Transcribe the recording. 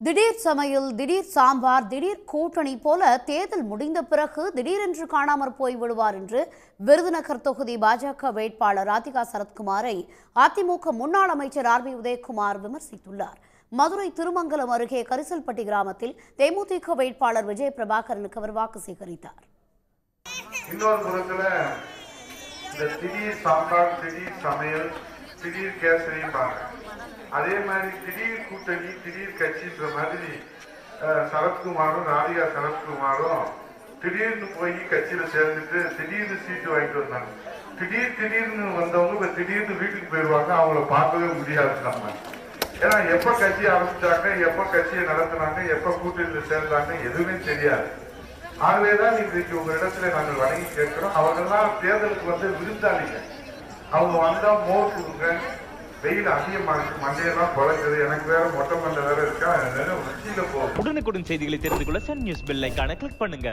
திடீர் சமையல் திடீர் சாம்பார் திடீர் கூட்டணி போல தேர்தல் முடிந்த பிறகு திடீரென்று காணாமற் போய் விடுவார் என்று விருதுநகர் தொகுதி பாஜக வேட்பாளர் ராதிகா சரத்குமாரை அதிமுக முன்னாள் அமைச்சர் ஆர் பி உதயகுமார் விமர்சித்துள்ளார். மதுரை திருமங்கலம் அருகே கரிசல்பட்டி கிராமத்தில் தேமுதிக வேட்பாளர் விஜய பிரபாகரனுக்கு அவர் வாக்கு சேகரித்தார். இன்னொரு திடீர் சாம்பார் திடீர் சமையல் திடீர் அதே மாதிரி திடீர் கூட்டணி திடீர் கட்சின்ற மாதிரி சரத்குமாரும் ராதிகா சரத்குமாரும் திடீர்னு போய் கட்சியில சேர்ந்துட்டு திடீர்னு சீட்டு வாங்கிட்டு வந்தாங்க. திடீர் திடீர்னு வந்தவங்க இப்ப திடீர்னு வீட்டுக்கு போயிடுவாங்க. அவங்கள பார்க்கவே முடியாது நம்ம. ஏன்னா எப்ப கட்சி ஆரம்பிச்சாங்க எப்ப கட்சியை நடத்துனாங்க எப்ப கூட்டணியில சேர்ந்தாங்க எதுவுமே தெரியாது. ஆகவேதான் இன்றைக்கு உங்க இடத்துல நாங்கள் வணங்கி கேட்கிறோம். அவங்கெல்லாம் தேர்தலுக்கு வந்து விருந்தாளிங்க அவங்க வந்தா மோர் கொடுங்க. வெயில் அதிகமாக இருக்கு மண்டையெல்லாம் பழகுது எனக்கு வேற மொட்டை மண்டை வேற இருக்கா? உச்சியில போகும் உடனுக்குடன் செய்திகளை தெரிந்து கொள்ள சன் நியூஸ் பெல் ஐகானை கிளிக் பண்ணுங்க.